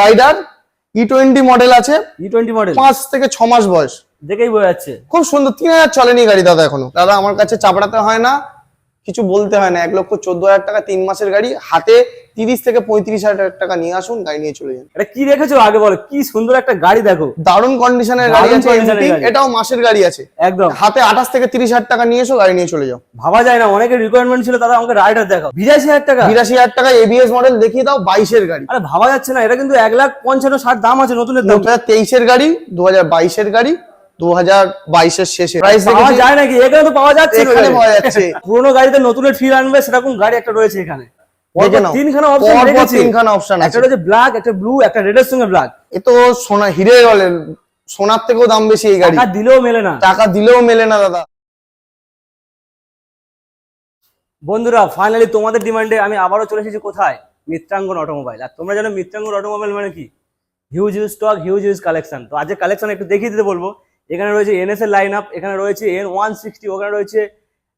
Rider E twenty model আছে। E twenty model পাঁচ থেকে ছ মাস বয়স। দেখেই বোঝা যাচ্ছে। খুব সুন্দর তিন হাজার চলেনি গাড়ি দাদা এখনও। দাদা আমার কাছে চাপড়াতে হয় না। কিছু বলতে হয় না। এক লক্ষ চোদ্দ হাজার টাকা তিন মাসের গাড়ি হাতে তিরিশ থেকে পঁয়ত্রিশ হাজার টাকা নিয়ে আসুন গাড়ি নিয়ে চলে যান। এটা কি রেখেছো আগে বলো কি সুন্দর একটা গাড়ি দেখো। দারুণ কন্ডিশনের গাড়ি আছে। এটাও মাসের গাড়ি আছে। একদম। হাতে আঠাশ থেকে তিরিশ হাজার টাকা নিয়ে এসো গাড়ি নিয়ে চলে যাও। ভাবা যায় না অনেকের রিকোয়ারমেন্ট ছিল দাদা আমাকে রাইডার দেখাও। বিরাশি হাজার টাকা? বিরাশি হাজার টাকা এবিএস মডেল দেখিয়ে দাও বাইশের গাড়ি। আরে ভাবা যাচ্ছে না এটা কিন্তু এক লাখ পঞ্চান্ন ষাট দাম আছে নতুন দু হাজার তেইশের গাড়ি দু হাজার বাইশের গাড়ি দু হাজার বাইশের শেষে। প্রাইস পাওয়া যায় নাকি? এখানে তো পাওয়া যাচ্ছে। এখানে পাওয়া যাচ্ছে। পুরোনো গাড়িতে নতুনের ফিল আনবে সেরকম গাড়ি একটা রয়েছে এখানে? তিনখানা অপশন রেখেছি তিনখানা অপশন আছে। একটা রয়েছে ব্ল্যাক একটা ব্লু একটা সঙ্গে ব্ল্যাক এ তো সোনা হিরে সোনার থেকেও দাম বেশি এই গাড়ি। টাকা দিলেও মেলে না। টাকা দিলেও মেলে না দাদা। বন্ধুরা ফাইনালি তোমাদের ডিমান্ডে আমি আবারও চলে এসেছি কোথায়? মিত্রাঙ্গন অটোমোবাইল আর তোমরা জানো মিত্রাঙ্গন অটোমোবাইল মানে কি? Huge huge stock huge huge collection তো আজকে কালেকশন একটু দেখিয়ে দিতে বলব। এখানে রয়েছে এনএস এর লাইন আপ এখানে রয়েছে এন ওয়ান সিক্সটি ওখানে রয়েছে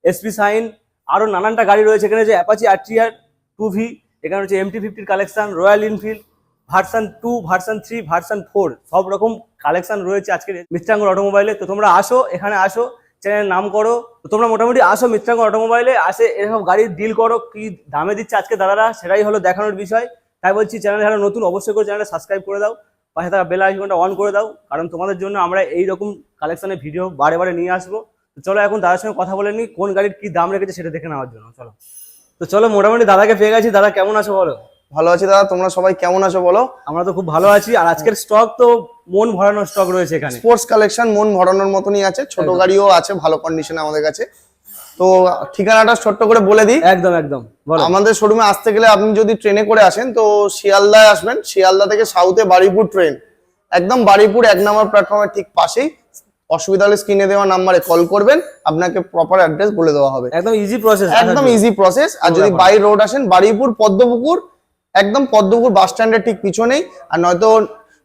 এসপি সাইন আরও নানানটা গাড়ি রয়েছে। এখানে রয়েছে অ্যাপাচি আরটিআর টু ভি এখানে রয়েছে MT ফিফটির collection Royal Enfield version two version three version four সব রকম কালেকশন রয়েছে আজকের মিত্রাঙ্গন অটোমোবাইলে তো তোমরা আসো, এখানে আসো চ্যানেল নাম করো। তো তোমরা মোটামুটি আসো মিত্রাঙ্গন অটোমোবাইলে আসে এরকম গাড়ির ডিল করো, কি দামে দিচ্ছে আজকে দাদারা, সেটাই হলো দেখানোর বিষয়। তাই বলছি চ্যানেল যারা নতুন, অবশ্যই করে চ্যানেলটা সাবস্ক্রাইব করে দাও। পাশে থাকা বেল আইকনটা অন করে দাও কারণ তোমাদের জন্য আমরা এই রকম কালেকশনের ভিডিও বারে বারে নিয়ে আসব। তো চলো এখন দাদার সঙ্গে কথা বলে নিই কোন গাড়ির কি দাম রেখেছে সেটা দেখে নেওয়ার জন্য চলো। তো চলো মোটামুটি দাদাকে পেয়ে গেছি। দাদা কেমন আছো বলো? ভালো আছি দাদা তোমরা সবাই কেমন আছো বলো? আমরা তো খুব ভালো আছি আর আজকের স্টক তো মন ভরানোর স্টক রয়েছে এখানে। স্পোর্টস কালেকশন মন ভরানোর মতনই আছে ছোট গাড়িও আছে ভালো কন্ডিশনে আমাদের কাছে। তো ঠিকানাটা ছোট্ট করে বলে দিই। একদম একদম আমাদের শোরুমে আসতে গেলে আপনি যদি ট্রেনে করে আসেন তো শিয়ালদায় আসবেন। শিয়ালদা থেকে সাউথে বারুইপুর ট্রেন একদম বারুইপুর এক নম্বর প্ল্যাটফর্মের ঠিক পাশেই। অসুবিধা হলে স্ক্রিনে দেওয়া নাম্বারে কল করবেন। আপনাকে প্রপার অ্যাড্রেস বলে দেওয়া হবে। একদম ইজি প্রসেস একদম ইজি প্রসেস আর যদি বাই রোড আসেন বারুইপুর পদ্মপুকুর একদম পদ্মপুকুর বাস স্ট্যান্ডের ঠিক পিছনেই। আর নয়তো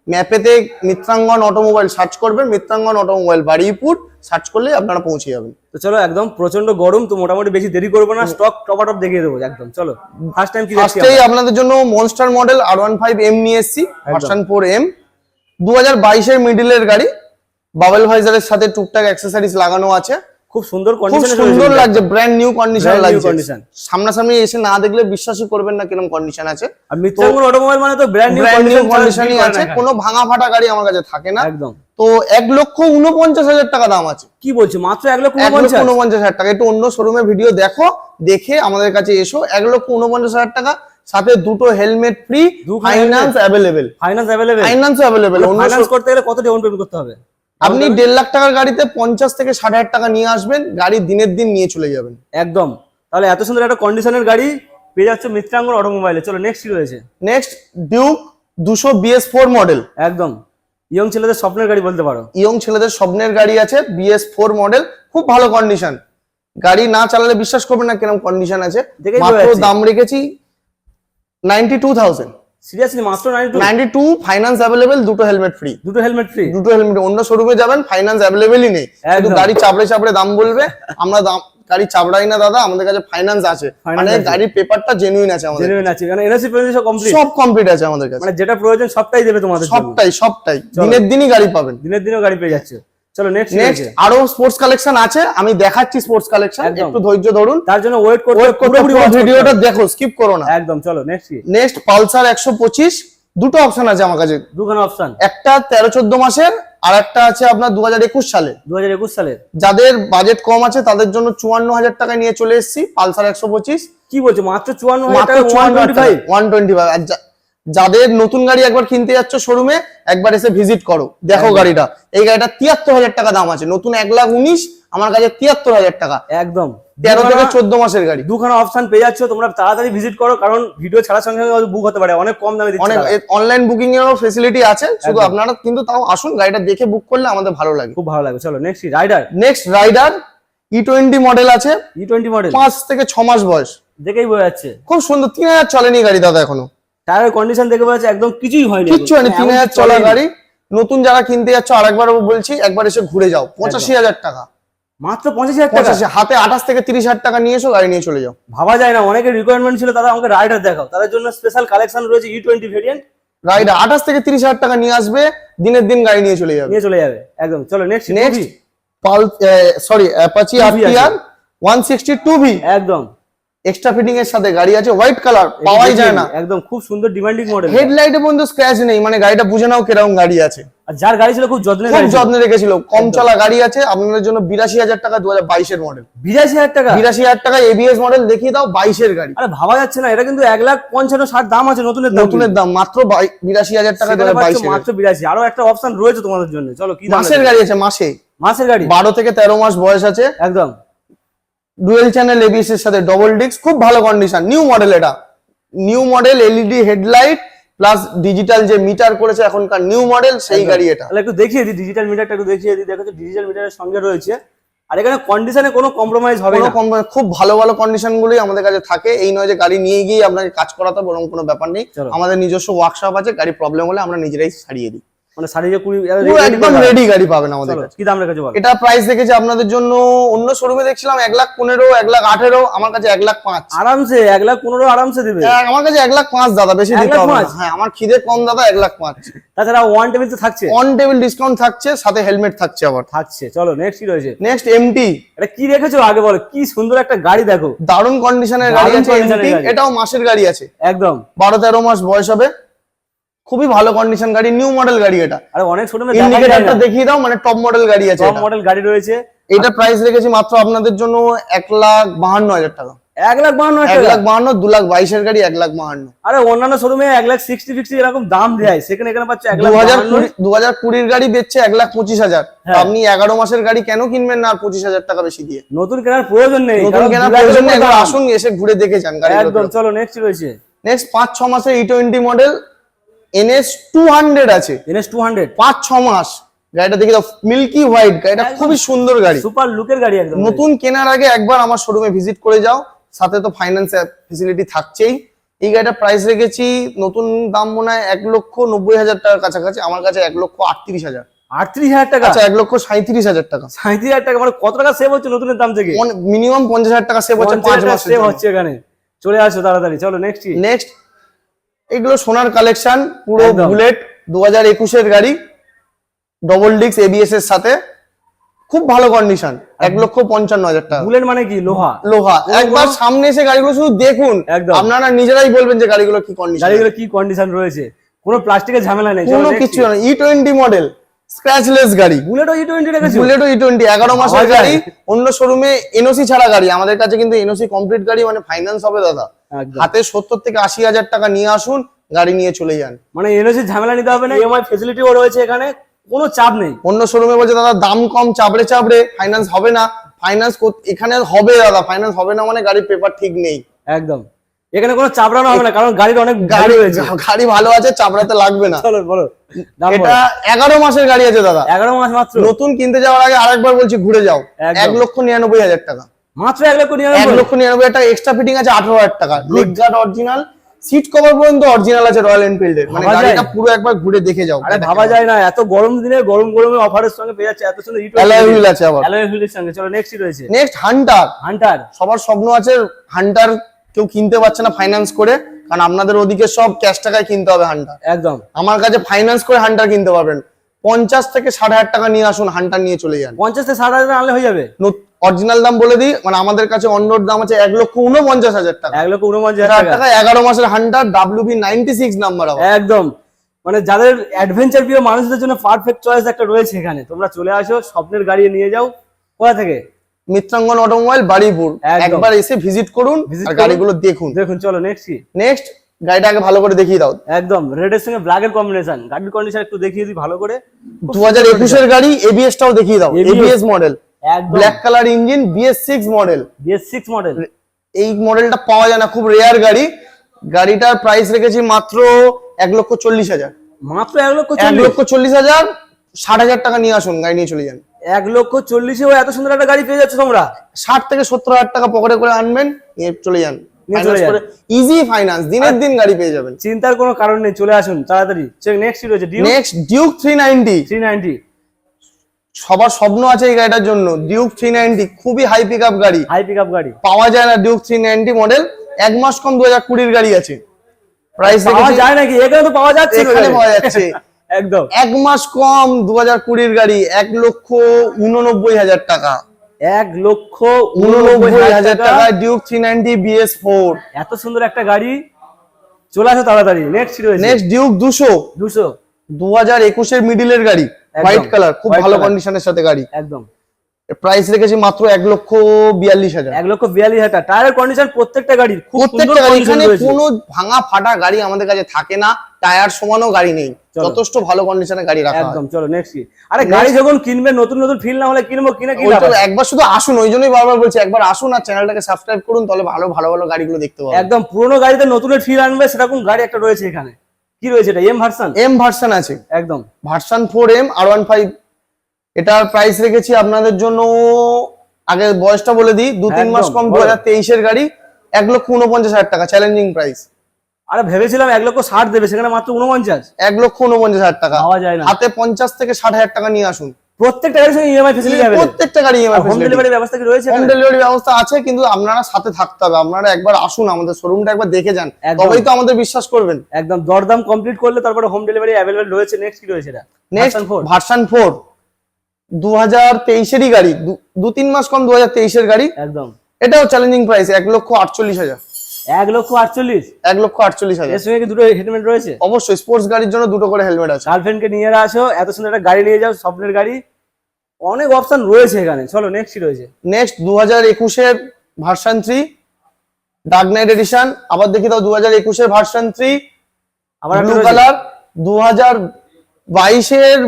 ম্যাপেতে মিত্রাঙ্গন অটোমোবাইল সার্চ করবেন মিত্রাঙ্গন অটোমোবাইল বারুইপুর সার্চ করলে আপনারা পৌঁছে যাবেন। তো চলো একদম প্রচণ্ড গরম তো মোটামুটি বেশি দেরি করব না স্টক টপাটপ দেখিয়ে দেবো একদম চলো ফার্স্ট টাইম কি ফার্স্টেই আপনাদের জন্য Monster model R one five M নিয়ে এসেছি ভার্সন ফোর এম দু হাজার বাইশের মিডিলের গাড়ি বাবেল ভাইজারের সাথে টুকটাক অ্যাক্সেসরিজ লাগানো আছে। খুব সুন্দর কন্ডিশনে সুন্দর লাগছে ব্র্যান্ড নিউ কন্ডিশন লাগছে। condition। সামনাসামনি এসে না দেখলে বিশ্বাসই করবেন না কীরকম কন্ডিশন আছে। আর মিত্রাঙ্গন অটোমোবাইল মানে তো ব্র্যান্ড নিউ কন্ডিশন কন্ডিশনই আছে কোনো? ভাঙা ফাটা গাড়ি আমার কাছে থাকে না। একদম। তো এক লক্ষ উনপঞ্চাশ হাজার টাকা দাম আছে। কি বলছো মাত্র এক লক্ষ উনপঞ্চাশ? হাজার টাকা। একটু অন্য শোরুমে ভিডিও দেখো দেখে আমাদের কাছে এসো। এক লক্ষ উনপঞ্চাশ হাজার টাকা সাথে দুটো helmet free finance available finance available finance available finance করতে গেলে কত ডাউন পেমেন্ট করতে হবে? আপনি দেড় লাখ টাকার গাড়িতে পঞ্চাশ থেকে ষাট হাজার টাকা নিয়ে আসবেন গাড়ি দিনের দিন নিয়ে চলে যাবেন। একদম। তাহলে এত সুন্দর একটা কন্ডিশনের গাড়ি পেয়ে যাচ্ছে মিত্রাঙ্গন অটোমোবাইলে। চলো নেক্সট কি রয়েছে? নেক্সট ডিউক দুশো বিএস ফোর মডেল একদম। ইয়ং ছেলেদের স্বপ্নের গাড়ি বলতে পারো। ইয়ং ছেলেদের স্বপ্নের গাড়ি আছে বিএস ফোর মডেল খুব ভালো কন্ডিশন গাড়ি না চালালে বিশ্বাস করবেন না কীরকম কন্ডিশন আছে। মাত্র দাম রেখেছি নাইনটি টু থাউজেন্ড সিরিয়াসলি মাত্র nine two ninety two finance available দুটো হেলমেট ফ্রি দুটো হেলমেট ফ্রি দুটো হেলমেট অন্য শোরুমে যাবেন ফাইন্যান্স অ্যাভেলেবেলই নেই। শুধু। গাড়ি চাপড়ে চাপড়ে দাম বলবে আমরা দাম গাড়ি চাপড়াই না দাদা আমাদের কাছে ফাইন্যান্স আছে। মানে গাড়ির পেপারটা জেনুইন আছে আমাদের জেনুইন আছে। মানে এনএসি পেমেন্ট সব কমপ্লিট সব কমপ্লিট আছে আমাদের কাছে। মানে যেটা প্রয়োজন সবটাই দেবে তোমাদের সবটাই সবটাই। দিনের দিনই গাড়ি পাবেন। দিনের দিনও গাড়ি পেয়ে যাচ্ছে। চলো নেক্সট নেক্সট আরও স্পোর্টস কালেকশন আছে আমি দেখাচ্ছি স্পোর্টস কালেকশন একটু ধৈর্য ধরুন। তার জন্য ওয়েট করতে করতে ভিডিওটা দেখো স্কিপ করো না। একদম চলো নেক্সট নেক্সট পালসার একশো পঁচিশ দুটো অপশন আছে আমার কাছে। দুখানা অপশন একটা তেরো চোদ্দ মাসের আর একটা আছে আপনার দু হাজার একুশ সালে। দু হাজার একুশ সালের যাদের বাজেট কম আছে তাদের জন্য চুয়ান্ন হাজার টাকা নিয়ে চলে এসেছি পালসার একশো পঁচিশ। কি বলছো মাত্র চুয়ান্ন হাজার টাকা one twenty five one twenty five যাদের নতুন গাড়ি একবার কিনতে যাচ্ছ শোরুমে একবার এসে ভিজিট করো। দেখো গাড়িটা। এই গাড়িটা তিয়াত্তর হাজার টাকা দাম আছে। নতুন এক লাখ উনিশ আমার কাছে তিয়াত্তর হাজার টাকা। একদম। তেরো থেকে চোদ্দ মাসের গাড়ি। দুখানা অপশন পেয়ে যাচ্ছ তোমরা তাড়াতাড়ি ভিজিট করো কারণ ভিডিও ছাড়ার সঙ্গে সঙ্গে বুক হতে পারে। অনেক কম দামে অনেক অনলাইন বুকিং এরও ফেসিলিটি আছে। শুধু আপনারা কিন্তু তাও আসুন গাড়িটা দেখে বুক করলে আমাদের ভালো লাগে। খুব ভালো লাগে চলো next Raider next Raider E twenty model আছে। ই টোয়েন্টি মডেল পাঁচ থেকে ছ মাস বয়স। দেখেই বোঝা যাচ্ছে। খুব সুন্দর তিন হাজার চলেনি গাড়ি দাদা এখনও। টায়ারের কন্ডিশন দেখে যাচ্ছে একদম কিছুই হয়নি কিচ্ছু হয়নি তিন হাজার চলা গাড়ি। নতুন যারা কিনতে যাচ্ছ আরেকবার বলছি একবার এসে ঘুরে যাও পঁচাশি হাজার টাকা। মাত্র পঁচাশি হাজার টাকা? হাতে আঠাশ থেকে তিরিশ হাজার টাকা নিয়ে এসো গাড়ি নিয়ে চলে যাও। ভাবা যায় না অনেকের রিকোয়ারমেন্ট ছিল তারা আমাকে রাইডার দেখাও। তাদের জন্য স্পেশাল কালেকশন রয়েছে ই টোয়েন্টি ভেরিয়েন্ট রাইডার আঠাশ থেকে তিরিশ হাজার টাকা নিয়ে আসবে দিনের দিন গাড়ি নিয়ে চলে যাবে। নিয়ে চলে যাবে একদম। চলো নেক্সট নেক্সট পাল sorry Apache 2V RTR one sixty two V একদম। এক্সট্রা ফিটিং এর সাথে গাড়ি আছে হোয়াইট কালার পাওয়াই যায় না। একদম খুব সুন্দর ডিমান্ডিং মডেল হেডলাইটে পর্যন্ত স্ক্র্যাচ নেই মানে গাড়িটা বুঝে নাও কীরকম গাড়ি আছে। আর যার গাড়ি ছিল খুব যত্নের খুব যত্নে রেখেছিল কম চলা গাড়ি আছে আপনাদের জন্য বিরাশি হাজার টাকা দু হাজার বাইশের মডেল বিরাশি হাজার টাকা? বিরাশি হাজার টাকা এবিএস মডেল দেখিয়ে দাও বাইশের গাড়ি। আরে ভাবা যাচ্ছে না এটা কিন্তু এক লাখ পঞ্চান্ন ষাট দাম আছে নতুনের দাম। নতুনের দাম মাত্র বিরাশি হাজার টাকা দু হাজার বাইশের। মাত্র বিরাশি আরও একটা অপশন রয়েছে তোমাদের জন্য। চলো কি মাসের গাড়ি আছে মাসে। মাসের গাড়ি? বারো থেকে তেরো মাস বয়স আছে। একদম। ডুয়েল চ্যানেল এবিএস এর সাথে ডবল ডিস্ক খুব ভালো কন্ডিশন নিউ মডেল এটা। New model LED headlight plus digital যে মিটার করেছে এখনকার নিউ মডেল সেই গাড়ি এটা। তাহলে একটু দেখিয়ে দিই ডিজিটাল মিটারটা একটু দেখিয়ে দিই। দেখো ডিজিটাল মিটারের সঙ্গে রয়েছে। আর এখানে কন্ডিশনে কোনো কম্প্রোমাইজ হবে কোনো না। খুব ভালো ভালো কন্ডিশন গুলোই আমাদের কাছে থাকে। এই নয় যে গাড়ি নিয়ে গিয়ে আপনাকে কাজ করাতে বরং কোনো ব্যাপার নেই। আমাদের নিজস্ব ওয়ার্কশপ আছে গাড়ি প্রবলেম হলে আমরা নিজেরাই সারিয়ে দিই। মানে সাড়ে কুড়ি একদম রেডি গাড়ি পাবেন আমাদের কি দাম রেখেছো এটা প্রাইস দেখেছি আপনাদের জন্য অন্য শোরুমে দেখছিলাম এক লাখ পনেরো এক লাখ আঠেরো আমার কাছে এক লাখ পাঁচ। আরামসে এক লাখ পনেরো আরামসে দিবে? হ্যাঁ, আমার কাছে এক লাখ পাঁচ দাদা বেশি দিতে হবে হ্যাঁ আমার খিদে কম দাদা এক লাখ পাঁচ। তাছাড়া ওয়ান টেবিল তো থাকছে। অন টেবিল ডিসকাউন্ট থাকছে সাথে হেলমেট থাকছে আবার। থাকছে চলো নেক্সট কি রয়েছে? নেক্সট এমটি এটা কি রেখেছো আগে বলো? কি সুন্দর একটা গাড়ি দেখো। দারুণ কন্ডিশনের গাড়ি আছে। এটাও মাসের গাড়ি আছে। একদম। বারো তেরো মাস বয়স হবে। খুবই ভালো কন্ডিশন গাড়ি নিউ মডেল গাড়ি এটা। আর অনেক শোরুমে ইন্ডিকেটারটা দেখিয়ে দাও মানে টপ মডেল গাড়ি আছে টপ মডেল গাড়ি রয়েছে। এটা প্রাইস রেখেছি মাত্র আপনাদের জন্য এক লাখ বাহান্ন হাজার টাকা। এক লাখ বাহান্ন এক লাখ। বাহান্ন দু লাখ বাইশের গাড়ি এক লাখ বাহান্ন। আরে অন্যান্য শোরুমে এক লাখ সিক্সটি ফিক্সটি এরকম দাম দেয়। সেখানে এখানে পাচ্ছে এক লাখ দু হাজার কুড়ির গাড়ি বেচছে এক লাখ পঁচিশ হাজার। হ্যাঁ। আপনি এগারো মাসের গাড়ি কেন কিনবেন না আর পঁচিশ হাজার টাকা বেশি দিয়ে? নতুন কেনার প্রয়োজন নেই নতুন কেনার প্রয়োজন নেই। আসুন এসে ঘুরে দেখে যান গাড়ি একদম চলো নেক্সট রয়েছে। নেক্সট পাঁচ ছ মাসের E twenty model NS two hundred আছে। এনএস টু হান্ড্রেড পাঁচ ছ মাস। গাড়িটা দেখে মিল্কি হোয়াইট গাড়িটা খুবই সুন্দর গাড়ি। সুপার লুকের গাড়ি একদম নতুন কেনার আগে একবার আমার শোরুমে ভিজিট করে যাও। সাথে তো ফাইন্যান্স ফেসিলিটি থাকছেই। এই গাড়িটার প্রাইস রেখেছি নতুন দাম মনে হয় এক লক্ষ নব্বই হাজার টাকার কাছাকাছি। আমার কাছে এক লক্ষ আটত্রিশ হাজার। আটত্রিশ হাজার টাকা? আচ্ছা এক লক্ষ সাঁত্রিশ হাজার টাকা। সাঁত্রিশ হাজার টাকা মানে কত টাকা সেভ হচ্ছে নতুনের দাম থেকে? মিনিমাম পঞ্চাশ হাজার টাকা সেভ হচ্ছে পাঁচ মাস সেভ হচ্ছে এখানে। চলে আসো তাড়াতাড়ি চলো নেক্সট নেক্সট এগুলো সোনার কালেকশন পুরো বুলেট দু হাজার একুশের গাড়ি ডবল ডিক্স এবিএস এর সাথে। খুব ভালো কন্ডিশন এক লক্ষ পঞ্চান্ন হাজার টাকা। বুলেট মানে কি? লোহা। লোহা। একবার সামনে এসে গাড়িগুলো শুধু দেখুন একদম। আপনারা নিজেরাই বলবেন যে গাড়িগুলো কি কন্ডিশন গাড়িগুলো কি কন্ডিশন রয়েছে? কোনো প্লাস্টিকের ঝামেলা নেই কোনো কিছু না ই টোয়েন্টি মডেল স্ক্র্যাচলেস গাড়ি। বুলেটও ই টোয়েন্টি রেখেছো বুলেটও ই টোয়েন্টি এগারো মাসের গাড়ি। অন্য শোরুমে এনওসি ছাড়া গাড়ি। আমাদের কাছে কিন্তু এনওসি কমপ্লিট গাড়ি মানে ফাইন্যান্স হবে দাদা। হাতে সত্তর থেকে আশি হাজার টাকা নিয়ে আসুন গাড়ি নিয়ে চলে যান। মানে এনওসি ঝামেলা নিতে হবে না ইএমআই ফেসিলিটিও রয়েছে এখানে কোনো চাপ নেই। অন্য শোরুমে বলছে দাদা দাম কম চাপড়ে চাপড়ে ফাইন্যান্স হবে না ফাইন্যান্স এখানে হবে দাদা ফাইন্যান্স হবে না মানে গাড়ির পেপার ঠিক নেই। একদম। এখানে কোনো চাপড়ানো হবে না কারণ গাড়ির অনেক গাড়ি রয়েছে। গাড়ি ভালো আছে চাপড়াতে লাগবে না। চলো বলো এটা এগারো মাসের গাড়ি আছে দাদা। এগারো মাস মাত্র? নতুন কিনতে যাওয়ার আগে আরেকবার বলছি ঘুরে যাও। এক লক্ষ নিরানব্বই হাজার টাকা। মাত্র এক লক্ষ এক নিরানব্বই লক্ষ নিরানব্বই টাকা এক্সট্রা ফিটিং আছে আঠারো হাজার টাকা। Leg guard original seat cover পর্যন্ত অরিজিনাল আছে রয়্যাল এনফিল্ড এর। মানে গাড়িটা পুরো একবার ঘুরে দেখে যাও। আরে ভাবা যায় না এত গরম দিনে গরম গরমে অফারের সঙ্গে পেয়ে যাচ্ছে এত সুন্দর অ্যালয় হুইল আছে আবার। অ্যালয় হুইলের সঙ্গে চলো নেক্সট রয়েছে। নেক্সট হান্টার হান্টার সবার স্বপ্ন আছে হান্টার কেউ কিনতে পারছে না ফাইন্যান্স করে কারণ আপনাদের ওদিকে সব ক্যাশ টাকায় কিনতে হবে হান্টার একদম। আমার কাছে ফাইন্যান্স করে হান্টার কিনতে পারবেন। পঞ্চাশ থেকে ষাট হাজার টাকা নিয়ে আসুন হান্টার নিয়ে চলে যান। পঞ্চাশ থেকে ষাট হাজার আনলে হয়ে যাবে? অরিজিনাল দাম বলে দিই মানে আমাদের কাছে অন্যর দাম আছে এক লক্ষ উনপঞ্চাশ হাজার টাকা। এক লক্ষ উনপঞ্চাশ হাজার টাকা। এগারো মাসের Hunter W B ninety six number একদম। মানে যাদের অ্যাডভেঞ্চার প্রিয় মানুষদের জন্য পারফেক্ট চয়েস একটা রয়েছে এখানে। তোমরা চলে আসো স্বপ্নের গাড়ি নিয়ে যাও। কোথা থেকে? মিত্রাঙ্গন অটোমোবাইল বাড়িপুর। একবার এসে ভিজিট করুন। গাড়িগুলো দেখুন। দেখুন চলো নেক্সট কি? নেক্সট গাড়িটা আগে ভালো করে দেখিয়ে দাও। একদম রেডের সঙ্গে ব্ল্যাকের কম্বিনেশন গাড়ির কন্ডিশন একটু দেখিয়ে দিই ভালো করে। খুব দু হাজার একুশের গাড়ি এবিএস টাও দেখিয়ে দাও এবিএস মডেল একদম। Black colour engine BS six model BS six model এই মডেলটা পাওয়া যায় না খুব রেয়ার গাড়ি। গাড়িটার প্রাইস রেখেছি মাত্র এক লক্ষ চল্লিশ হাজার। মাত্র এক লক্ষ এক লক্ষ চল্লিশ হাজার ষাট হাজার টাকা নিয়ে আসুন গাড়ি নিয়ে চলে যান। এক লক্ষ চল্লিশেও এত সুন্দর একটা গাড়ি পেয়ে যাচ্ছ তোমরা? ষাট থেকে সত্তর হাজার টাকা পকেটে করে আনবেন নিয়ে চলে যান। ইজি ফাইন্যান্স দিনের দিন গাড়ি পেয়ে যাবেন। চিন্তার কোনো কারণ নেই চলে আসুন তাড়াতাড়ি। নেক্সট রয়েছে next Duke three ninety three ninety সবার স্বপ্ন আছে এই গাড়িটার জন্য। ডিউক থ্রি নাইনটি খুবই হাই পিক আপ গাড়ি। হাই পিক আপ গাড়ি। পাওয়া যায় না ডিউক থ্রি নাইনটি মডেল এক মাস কম দু হাজার কুড়ির গাড়ি আছে। প্রাইস পাওয়া যায় নাকি? এখানে তো পাওয়া যাচ্ছে এখানে পাওয়া যাচ্ছে। একদম। এক মাস কম দু হাজার কুড়ির গাড়ি এক লক্ষ উননব্বই হাজার টাকা। এক লক্ষ উননব্বই হাজার টাকা। Duke three ninety BS four এত সুন্দর একটা গাড়ি। চলে আসো তাড়াতাড়ি। নেক্সট রয়েছে। নেক্সট ডিউক দুশো। দুশো। দু হাজার একুশের মিডিলের গাড়ি। হোয়াইট কালার খুব ভালো কন্ডিশনের সাথে গাড়ি। একদম। প্রাইস রেখেছি মাত্র এক লক্ষ বিয়াল্লিশ হাজার। এক লক্ষ বিয়াল্লিশ হাজার। টায়ারের কন্ডিশন প্রত্যেকটা গাড়ির প্রত্যেকটা গাড়ি কন্ডিশন এখানে কোনো ভাঙা ফাটা গাড়ি আমাদের কাছে থাকে না টায়ার সমানও গাড়ি নেই। যথেষ্ট ভালো কন্ডিশনের গাড়ি রাখা একদম চলো নেক্সট কি? আরে গাড়ি যখন কিনবে নতুন নতুন ফিল না হলে কিনবো কিনা কি? একবার শুধু আসুন ওই জন্যই বারবার বলছি একবার আসুন আর চ্যানেলটাকে সাবস্ক্রাইব করুন তাহলে ভালো ভালো ভালো গাড়িগুলো দেখতে পাবেন। একদম পুরোনো গাড়িতে নতুনের ফিল আনবে সেরকম গাড়ি একটা রয়েছে এখানে। কি রয়েছে এটা? এম ভার্সন এম ভার্সন আছে। একদম। Version four M R one five এটার প্রাইস রেখেছি আপনাদের জন্য আগে বয়সটা বলে দিই দু তিন মাস কম দু হাজার তেইশের গাড়ি এক লক্ষ উনপঞ্চাশ হাজার টাকা চ্যালেঞ্জিং প্রাইস আরে ভেবেছিলাম এক লক্ষ ষাট দেবে সেখানে মাত্র উনপঞ্চাশ এক লক্ষ উনপঞ্চাশ হাজার টাকা। পাওয়া যায় না। হাতে পঞ্চাশ থেকে ষাট হাজার টাকা নিয়ে আসুন। প্রত্যেকটা গাড়ির সঙ্গে ইএমআই ফেসিলিটি প্রত্যেকটা গাড়ি ইএমআই হোম ডেলিভারি ব্যবস্থা কি রয়েছে হোম ডেলিভারি ব্যবস্থা আছে কিন্তু আপনারা সাথে থাকতে হবে। আপনারা একবার আসুন আমাদের শোরুমটা একবার দেখে যান। তবেই তো আমাদের বিশ্বাস করবেন। একদম দরদাম কমপ্লিট করলে তারপরে হোম ডেলিভারি রয়েছে। নেক্সট কি রয়েছে এটা? নেক্সট ফোর ভার্সন ফোর দু হাজার তেইশেরই গাড়ি দু- তিন মাস কম দু হাজার তেইশের গাড়ি। একদম। এটাও চ্যালেঞ্জিং প্রাইস এক লক্ষ আটচল্লিশ হাজার। এক লক্ষ আটচল্লিশ? এক লক্ষ আটচল্লিশ হাজার। এর সঙ্গে কি দুটো হেলমেট রয়েছে? অবশ্যই স্পোর্টস গাড়ির জন্য দুটো করে হেলমেট আছে। গার্লফ্রেন্ডকে নিয়ে আসো এত সুন্দর একটা গাড়ি নিয়ে যাও স্বপ্নের গাড়ি। অনেক অপশন রয়েছে এখানে। চলো নেক্সট কি রয়েছে? নেক্সট দু হাজার একুশের version three dark knight edition আবার দেখি দাও দু হাজার একুশের ভার্সন থ্রি আবার ব্লু কালার দু হাজার বাইশের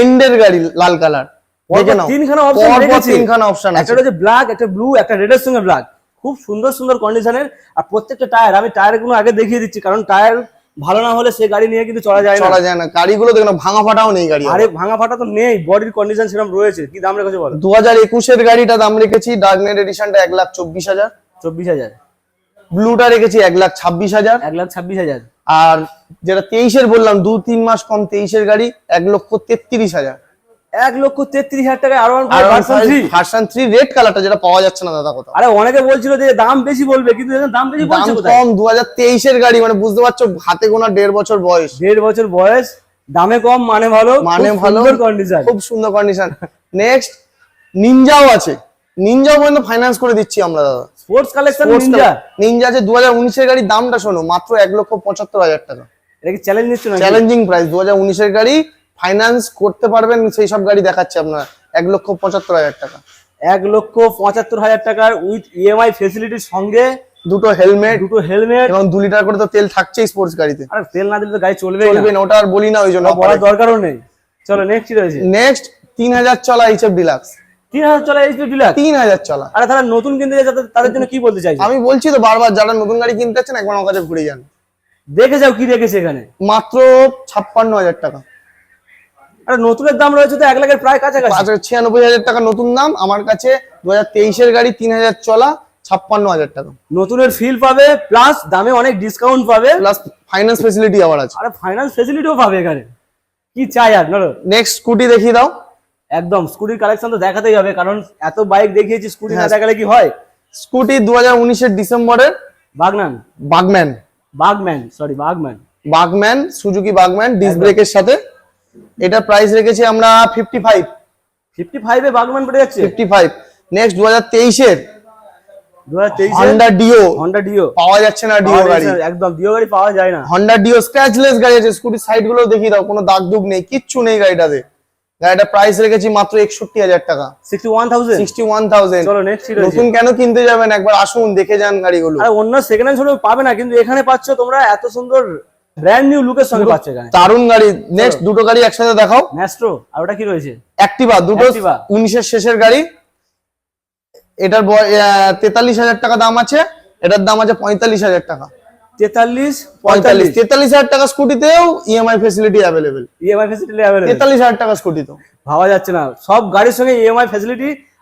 এন্ডের গাড়ি লাল কালার দেখে নাও। তিনখানা অপশন তিনখানা অপশন আছে। একটা রয়েছে ব্ল্যাক একটা ব্লু একটা রেডের সঙ্গে ব্ল্যাক খুব সুন্দর সুন্দর কন্ডিশনের আর প্রত্যেকটা টায়ার আমি টায়ারগুলো আগে দেখিয়ে দিচ্ছি কারণ টায়ার ভালো না হলে সে গাড়ি নিয়ে কিন্তু চলা যায় না। চলা যায় না। গাড়িগুলো দেখো না ভাঙা ফাটাও নেই গাড়ি আরে ভাঙা ফাটা তো নেই বডির কন্ডিশন সেরকম রয়েছে। কি দাম রেখেছে বলো? দু হাজার একুশের গাড়িটা দাম রেখেছি ডার্ক নাইট এডিশনটা এক লাখ চব্বিশ হাজার। চব্বিশ হাজার। ব্লুটা রেখেছি এক লাখ ছাব্বিশ হাজার। এক লাখ ছাব্বিশ হাজার। আর যেটা তেইশের বললাম দু তিন মাস কম তেইশের গাড়ি এক লক্ষ তেত্রিশ হাজার। এক লক্ষ তেত্রিশ হাজার টাকা আর আর ভার্সন থ্রি রেড কালারটা যেটা পাওয়া যাচ্ছে না দাদা কোথাও। আরে অনেকে বলছিল যে দাম বেশি বলবে কিন্তু দাম বেশি বলছে কম দু হাজার তেইশের গাড়ি মানে বুঝতে পারছ হাতে গোনা দেড় বছর বয়স। দেড় বছর বয়স দামে কম মানে ভালো মানে ভালো। কন্ডিশন খুব সুন্দর কন্ডিশন নেক্সট নিনজাও আছে। নিনজাও পর্যন্ত ফাইন্যান্স করে দিচ্ছি আমরা দাদা। স্পোর্টস কালেকশন নিনজা নিনজা আছে দু হাজার উনিশের গাড়ির দামটা শোনো মাত্র এক লক্ষ পঁচাত্তর হাজার টাকা। এটা কি চ্যালেঞ্জ নিচ্ছে চ্যালেঞ্জিং প্রাইস দু হাজার উনিশের গাড়ি ফাইন্যান্স করতে পারবেন সেই সব গাড়ি দেখাচ্ছে আপনার। এক লক্ষ পঁচাত্তর হাজার টাকা। এক লক্ষ পঁচাত্তর হাজার টাকার উইথ ইএমআই ফেসিলিটির সঙ্গে দুটো হেলমেট দুটো হেলমেট এবং দু লিটার করে তো তেল থাকছেই স্পোর্টস গাড়িতে। আর তেল না দিলে তো গাড়ি চলবে চলবে না ওটা আর বলি না ওই জন্য বলার দরকারও নেই। চলো নেক্সট কি রয়েছে? নেক্সট তিন হাজার চলা এইচএফ ডিলাক্স তিন হাজার চলা এইচপি ডিলার তিন হাজার চলা। আরে তারা নতুন কিনতে যায় তাদের- তাদের জন্য কি বলতে চাইছো? আমি বলছি তো বারবার যারা নতুন গাড়ি কিনতে চাচ্ছেন একবার আমার কাছে ঘুরে যান। দেখে যাও কি রেখেছে এখানে। মাত্র ছাপ্পান্ন হাজার টাকা। আরে নতুনের দাম রয়েছে তো এক লাখের প্রায় কাছাকাছি। ছিয়ানব্বই হাজার টাকা নতুন দাম। আমার কাছে দু হাজার তেইশের গাড়ি তিন হাজার চলা ছাপ্পান্ন হাজার টাকা। নতুনের ফিল পাবে প্লাস দামে অনেক ডিসকাউন্ট পাবে। প্লাস ফাইন্যান্স ফেসিলিটি আবার আছে। আরে ফাইন্যান্স ফেসিলিটিও পাবে এখানে। কি চাই আর নেক্সট স্কুটি দেখিয়ে দাও। একদম স্কুটির কালেকশন তো দেখাতেই হবে কারণ এত বাইক দেখিয়েছি স্কুটি না হ্যাঁ। দেখালে কি হয়? স্কুটি দু হাজার উনিশের ডিসেম্বরের Bagnan. Burgman. Burgman sorry Burgman. Burgman Suzuki Burgman disc ব্রেকের সাথে। এটা প্রাইস রেখেছি আমরা ফিফটি ফাইভ ফিফটি ফাইভে বাগম্যান পড়ে যাচ্ছে? ফিফটি ফাইভ নেক্সট দু হাজার তেইশের? হন্ডা ডিও হন্ডা ডিও পাওয়া যাচ্ছে না ডিও গাড়ি। একদম ডিও গাড়ি পাওয়া যায় না। হন্ডা ডিও স্ক্র্যাচলেস গাড়ি আছে স্কুটির সাইডগুলো দেখিয়ে দাও কোনো দাগ দুগ নেই কিচ্ছু নেই গাড়িটাতে। গাড়িটা প্রাইস রেখেছি মাত্র একষট্টি হাজার টাকা। সিক্সটি ওয়ান নতুন কেন কিনতে যাবেন? একবার আসুন দেখে যান গাড়িগুলো। আর অন্য সেকেন্ড হ্যান্ড পাবে না কিন্তু এখানে পাচ্ছ তোমরা এত সুন্দর ব্র্যান্ড নিউ লুকের সঙ্গে পাচ্ছ এখানে দারুণ গাড়ি। নেক্সট দুটো গাড়ি একসাথে দেখাও। ম্যাস্ট্রো আর ওটা কি রয়েছে? অ্যাক্টিভা দুটো Activa। উনিশের শেষের গাড়ি। এটার তেতাল্লিশ হাজার টাকা দাম আছে। এটার দাম আছে পঁয়তাল্লিশ হাজার টাকা। তেতাল্লিশ পঁয়তাল্লিশ। পঁয়তাল্লিশ। তেতাল্লিশ হাজার টাকা স্কুটিতেও ইএমআই ইএমআই তেতাল্লিশ হাজার টাকা স্কুটিতেও ভাবা যাচ্ছে না। সব গাড়ির সঙ্গে ইএমআই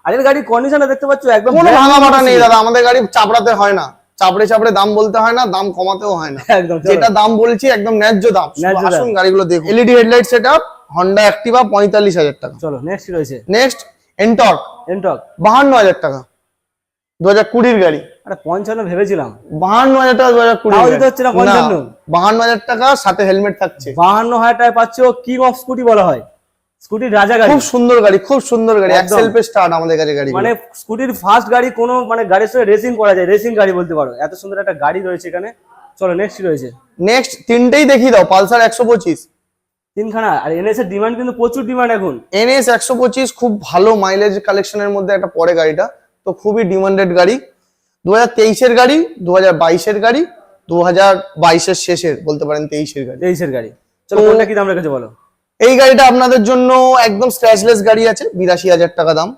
আগের গাড়ির কন্ডিশনটা দেখতে পাচ্ছ একদম কোনো ভাঙা মাটা নেই দাদা। আমাদের গাড়ি চাপড়াতে হয় না। চাপড়ে চাপড়ে দাম বলতে হয় না দাম কমাতেও হয় না। যেটা দাম বলছি একদম ন্যায্য দাম। আসুন গাড়িগুলো দেখুন। LED headlight set up Honda Activa পঁয়তাল্লিশ হাজার টাকা। চলো নেক্সট রয়েছে। নেক্সট এন্টর্ক এনটক বাহান্ন হাজার টাকা। দু হাজার কুড়ির গাড়ি। আরে পঞ্চান্ন ভেবেছিলাম। বাহান্ন হাজার টাকা দু হাজার কুড়ি হচ্ছে না 55? বাহান্ন হাজার টাকা সাথে হেলমেট থাকছে। বাহান্ন হাজার টাকায় পাচ্ছ কিং অফ স্কুটি বলা হয়। স্কুটির রাজা গাড়ি। খুব সুন্দর গাড়ি খুব সুন্দর গাড়ি। এক। সেলফে স্টার্ট আমাদের কাছে গাড়ি মানে স্কুটির ফার্স্ট গাড়ি কোনো মানে গাড়ির সঙ্গে রেসিং করা যায় রেসিং গাড়ি বলতে পারো। এত সুন্দর একটা গাড়ি রয়েছে এখানে। চলো নেক্সট রয়েছে? নেক্সট তিনটেই দেখিয়ে দাও পালসার একশো পঁচিশ। তিনখানা। আর এনএস এর ডিমান্ড কিন্তু প্রচুর ডিমান্ড এখন। এনএস একশো পঁচিশ খুব ভালো মাইলেজ কালেকশনের মধ্যে একটা পরে গাড়িটা। তো খুবই ডিমান্ডেড গাড়ি। দু হাজার তেইশের গাড়ি দু হাজার বাইশের গাড়ি দু হাজার বাইশের শেষের বলতে পারেন তেইশের গাড়ি। তেইশের গাড়ি। চলো কোনটা কি দাম রেখেছে বলো? এই গাড়িটা আপনাদের জন্য একদম স্ক্র্যাচলেস গাড়ি আছে বিরাশি হাজার টাকা দাম।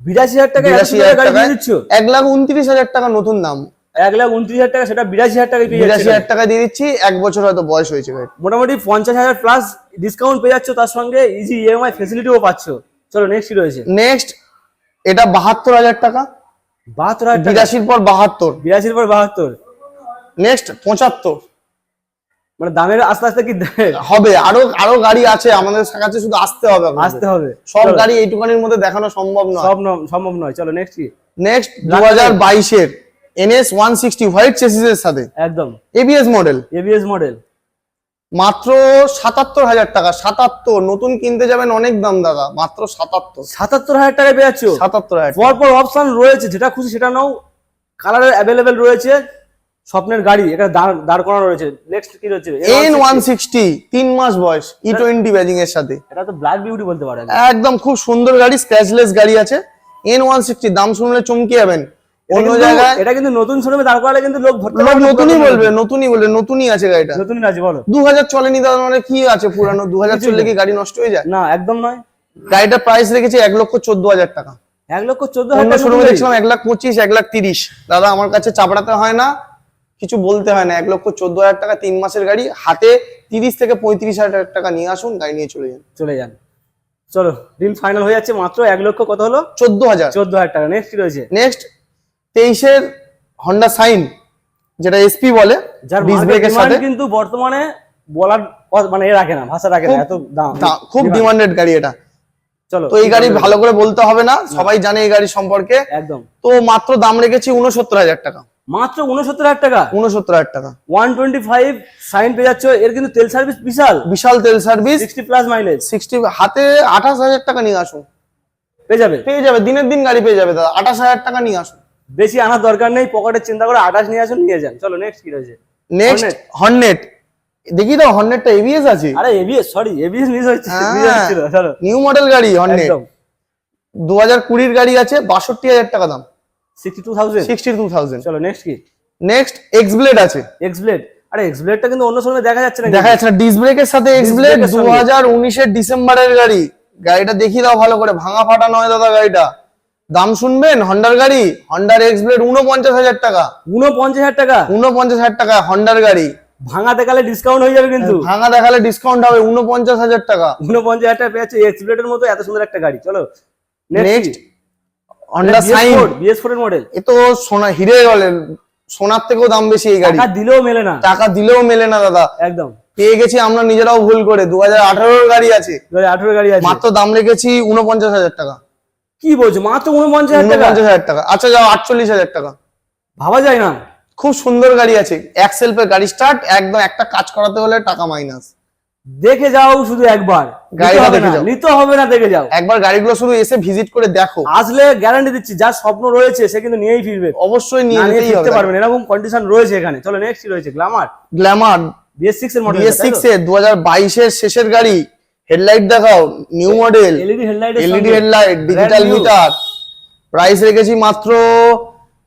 বিরাশি হাজার টাকা বিরাশি হাজার টাকা এক লাখ উনত্রিশ হাজার টাকা নতুন দাম। এক লাখ উনত্রিশ হাজার টাকা সেটা বিরাশি হাজার পেয়ে বিরাশি হাজার টাকা দিয়ে দিচ্ছি এক বছর হয়তো বয়স হয়েছে মোটামুটি পঞ্চাশ হাজার প্লাস ডিসকাউন্ট পেয়ে যাচ্ছ তার সঙ্গে ইজি ইএমআই ফেসিলিটিও পাচ্ছ। চলো নেক্সট রয়েছে? নেক্সট এটা বাহাত্তর হাজার টাকা। বাহাত্তর হাজার বিরাশির পর বাহাত্তর। বিরাশির পর বাহাত্তর। নেক্সট পঁচাত্তর। মানে দামের আস্তে আস্তে কি হবে আরও আরও গাড়ি আছে আমাদের কাছে শুধু আসতে হবে আসতে হবে। সব গাড়ি এইটুকানির মধ্যে দেখানো সম্ভব নয়। সম্ভব নয়। চলো নেক্সট কি? নেক্সট দু হাজার বাইশের এনএস ওয়ান সিক্সটি হোয়াইট চেসিসের সাথে। একদম। এবিএস মডেল এবিএস মডেল মাত্র সাতাত্তর হাজার টাকা সাতাত্তর। নতুন কিনতে যাবেন অনেক দাম দাদা। মাত্র সাতাত্তর। সাতাত্তর হাজার টাকায় পেয়ে যাচ্ছ? সাতাত্তর হাজার পর পর অপশন রয়েছে যেটা খুশি সেটা নাও। কালারের অ্যাভেলেবেল রয়েছে। স্বপ্নের গাড়ি এটা দাঁড় দাঁড় করানো রয়েছে। নেক্সট কি রয়েছে? এন ওয়ান সিক্সটি তিন মাস বয়স ই টোয়েন্টি ব্যাজিং এর সাথে। এটা তো ব্ল্যাক বিউটি বলতে পারে একদম খুব সুন্দর গাড়ি স্ক্র্যাচলেস গাড়ি আছে। এন ওয়ান সিক্সটি দাম শুনলে চমকে যাবেন। অন্য জায়গায় এটা কিন্তু নতুন শোরুমে দাঁড় করালে কিন্তু লোক লোক নতুনই বলবে নতুনই বলবে নতুনই আছে গাড়িটা। নতুন আছে বলো। দু হাজার চলেনি দাদা মানে কি আছে পুরানো? দু হাজার চললে কি গাড়ি নষ্ট হয়ে যায়? না একদম নয়। গাড়িটার প্রাইস রেখেছে এক লক্ষ চোদ্দ হাজার টাকা। এক লক্ষ চোদ্দ হাজার শোরুমে দেখছিলাম এক লাখ পঁচিশ এক লাখ তিরিশ। দাদা আমার কাছে চাপড়াতে হয় না। কিছু বলতে হয় না। এক লক্ষ চোদ্দ হাজার টাকা তিন মাসের গাড়ি হাতে তিরিশ থেকে পঁয়ত্রিশ হাজার টাকা নিয়ে আসুন গাড়ি নিয়ে চলে যান। চলে যান। চলো ডিল ফাইনাল হয়ে যাচ্ছে মাত্র এক লক্ষ কত হলো? চোদ্দ হাজার। চোদ্দ হাজার টাকা নেক্সট কি রয়েছে? নেক্সট তেইশের হন্ডা সাইন যেটা এসপি বলে যার ডিস ব্রেকের সাথে। কিন্তু বর্তমানে বলার মানে এ রাখে না ভাষা রাখে না এত দাম। খুব ডিমান্ডেড গাড়ি এটা। চলো তো এই গাড়ি ভালো করে বলতে হবে না সবাই জানে এই গাড়ি সম্পর্কে। একদম। তো মাত্র দাম রেখেছি উনসত্তর হাজার টাকা। মাত্র উনসত্তর হাজার টাকা। উনসত্তর হাজার টাকা। ওয়ান টোয়েন্টি ফাইভ সাইন পেয়ে যাচ্ছ এর কিন্তু তেল সার্ভিস বিশাল। বিশাল তেল service. Sixty plus mileage. Sixty হাতে আঠাশ হাজার টাকা নিয়ে আসুন। পেয়ে যাবে? পেয়ে যাবে দিনের দিন গাড়ি পেয়ে যাবে দাদা আঠাশ হাজার টাকা নিয়ে আসুন। বেশি আনার দরকার নেই পকেটের চিন্তা করে আঠাশ নিয়ে আসুন নিয়ে যান। চলো নেক্সট কি রয়েছে? নেক্সট হর্নেট দেখি তো হর্নেটটা এবিএস আছে? আরে এবিএস সরি এবিএস মিস হ্যাঁ। চলো। নিউ মডেল গাড়ি হর্নেট দু হাজার কুড়ির গাড়ি আছে বাষট্টি হাজার টাকা দাম। চলো নেক্সট কি? নেক্সট এক্স ব্লেড আছে। এক্স ব্লেড আরে এক্স ব্লেডটা কিন্তু অন্য সময় দেখা যাচ্ছে না দেখা যাচ্ছে না। ডিস ব্রেকের সাথে এক্স ব্লেড brake এর দু সঙ্গে। হাজার উনিশের ডিসেম্বরের গাড়ি। গাড়িটা দেখিয়ে দাও ভালো করে। ভাঙা ফাটা নয় দাদা গাড়িটা। দাম শুনবেন? হন্ডার গাড়ি। হন্ডার এক্স ব্লেড উনপঞ্চাশ হাজার টাকা। উনপঞ্চাশ হাজার টাকা? উনপঞ্চাশ হাজার টাকা হন্ডার গাড়ি। ভাঙাতে গেলে ডিসকাউন্ট হয়ে যাবে কিন্তু। ভাঙা দেখালে ডিসকাউন্ট হবে উনপঞ্চাশ হাজার টাকা। উনপঞ্চাশ হাজার টাকা পেয়ে যাচ্ছে। এক্স ব্লেডের মতো এত সুন্দর একটা গাড়ি। চলো next Honda Shine BS four এর মডেল এ তো সোনা হিরে গেলেন সোনার থেকেও দাম বেশি এই গাড়ি। টাকা দিলেও মেলে না। টাকা দিলেও মেলে না দাদা। একদম। পেয়ে গেছি আমরা নিজেরাও ভুল করে দু হাজার আঠারোর গাড়ি আছে। আঠেরো গাড়ি আছে। মাত্র দাম রেখেছি উনপঞ্চাশ হাজার টাকা। কি বলছো? মাত্র উনপঞ্চাশ উনপঞ্চাশ হাজার টাকা। আচ্ছা যাও আটচল্লিশ হাজার টাকা। ভাবা যায় না। খুব সুন্দর গাড়ি আছে। এক সেলফের গাড়ি স্টার্ট একদম একটা কাজ করাতে হলে টাকা মাইনাস দেখে যাও শুধু একবার। গাড়িটা নিতে হবে দেখে না, যাও। নিতে হবে না দেখে যাও। একবার গাড়িগুলো শুধু এসে ভিজিট করে দেখো। আসলে গ্যারান্টি দিচ্ছি যার স্বপ্ন রয়েছে সে কিন্তু নিয়েই ফিরবে। অবশ্যই নিয়ে না নিয়ে হবে। পারবেন এরকম কন্ডিশন রয়েছে এখানে। চলো নেক্সট রয়েছে গ্ল্যামার গ্ল্যামার বিএস সিক্স এর মডেল বিএস সিক্স এর দু হাজার বাইশের শেষের গাড়ি হেডলাইট দেখাও new model LED headlight LED headlight digital meter price রেখেছি মাত্র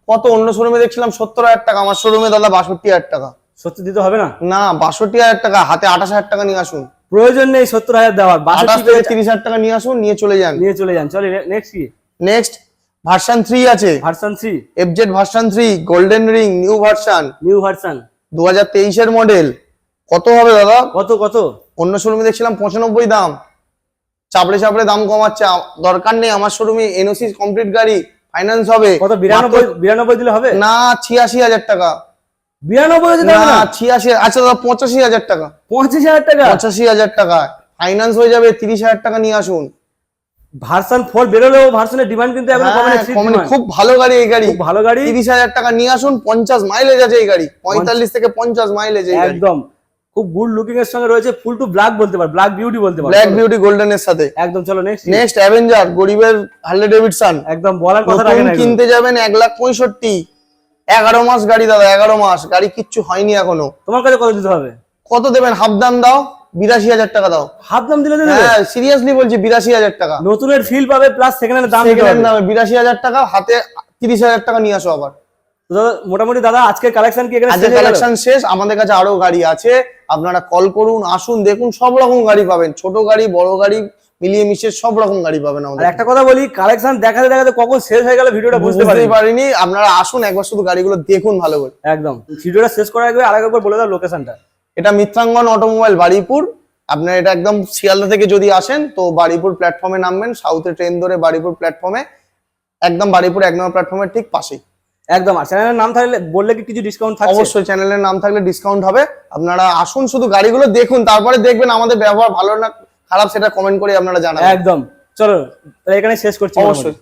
কত? অন্য শোরুমে দেখছিলাম সত্তর হাজার টাকা আমার শোরুমে দাদা বাষট্টি হাজার টাকা। সত্যি দিতে হবে না? না বাষট্টি হাজার টাকা হাতে আঠাশ হাজার টাকা নিয়ে আসুন। প্রয়োজন নেই সত্তর হাজার দেওয়ার আঠাশ থেকে তিরিশ হাজার টাকা নিয়ে আসুন নিয়ে চলে যান। নিয়ে চলে যান। চলে নেক্সট কি? নেক্সট ভার্সন থ্রি আছে। Version three FZ version three golden ring new version new version দু হাজার তেইশের মডেল কত হবে দাদা? কত কত? অন্য শোরুমে দেখছিলাম পঁচানব্বই দাম। চাপড়ে চাপড়ে দাম কমাচ্ছে দরকার নেই আমার শোরুমে এনওসি কমপ্লিট গাড়ি ফাইন্যান্স হবে। কত বিরানব্বই বিরানব্বই দিলে হবে? না ছিয়াশি হাজার টাকা। বিরানব্বই হবে না ছিয়াশি আচ্ছা দাদা পঁচাশি হাজার টাকা। পঁচিশ হাজার টাকা? পঁচাশি হাজার টাকা। ফাইন্যান্স হয়ে যাবে তিরিশ হাজার টাকা নিয়ে আসুন। ভার্সন ফোর বেরোলেও ভার্সনের ডিমান্ড কিন্তু এখন কমে হ্যাঁ, খুব ভালো গাড়ি এই গাড়ি। ভালো গাড়ি। তিরিশ হাজার টাকা নিয়ে আসুন পঞ্চাশ মাইলেজ আছে এই গাড়ি। পঁয়তাল্লিশ থেকে পঞ্চাশ মাইলেজ একদম। খুব গুড লুকিং এর সঙ্গে রয়েছে ফুল টু ব্ল্যাক বলতে পার ব্ল্যাক বিউটি বলতে পার। ব্ল্যাক বিউটি গোল্ডেন এর সাথে। একদম চলো নেক্সট নেক্সট অ্যাভেঞ্জার গরিবের হার্লে ডেভিডসন একদম বলার কথা রাখে নতুন না একদম। কিনতে যাবেন এক লাখ পঁয়ষট্টি। এগারো মাস গাড়ি দাদা এগারো মাস। গাড়ি কিচ্ছু হয়নি এখনও। তোমার কাছে কত দিতে হবে? কত দেবেন? হাফ দাম দাও বিরাশি হাজার টাকা দাও। হাফ দাম দিলে হ্যাঁ সিরিয়াসলি বলছি বিরাশি হাজার টাকা। নতুনের ফিল পাবে প্লাস সেকেন্ড হ্যান্ড দাম দামে বিরাশি হাজার টাকা হাতে তিরিশ হাজার টাকা নিয়ে আসো আবার। মোটামুটি দাদা আজকের কালেকশন কি এখানে আজকে? কালেকশন শেষ আমাদের কাছে আরও গাড়ি আছে। আপনারা কল করুন আসুন দেখুন সব রকম গাড়ি পাবেন। ছোট গাড়ি বড় গাড়ি মিলিয়ে মিশিয়ে সব রকম গাড়ি পাবেন আমাদের একটা কথা বলি কালেকশন দেখাতে দেখাতে কখন শেষ হয়ে গেল ভিডিওটা বুঝতে পারি পারিনি। আপনারা আসুন একবার শুধু গাড়িগুলো দেখুন ভালো করে। একদম। ভিডিওটা শেষ করার আগে আরেকবার বলে দাও লোকেশনটা এটা মিত্রাঙ্গন অটোমোবাইল বাড়িপুর। আপনার এটা একদম শিয়ালদা থেকে যদি আসেন তো বাড়িপুর প্ল্যাটফর্মে নামবেন সাউথে ট্রেন ধরে বাড়িপুর প্ল্যাটফর্মে একদম বাড়িপুর এক নম্বর প্ল্যাটফর্মের ঠিক পাশেই। একদম। আর চ্যানেলের নাম থাকলে বললে কি কিছু ডিসকাউন্ট থাকছে? অবশ্যই চ্যানেলের নাম থাকলে ডিসকাউন্ট হবে। আপনারা আসুন শুধু গাড়িগুলো দেখুন তারপরে দেখবেন আমাদের ব্যবহার ভালো না খারাপ সেটা কমেন্ট করে আপনারা জানাবেন। একদম। চলো তাহলে এখানে শেষ করছি। অবশ্যই।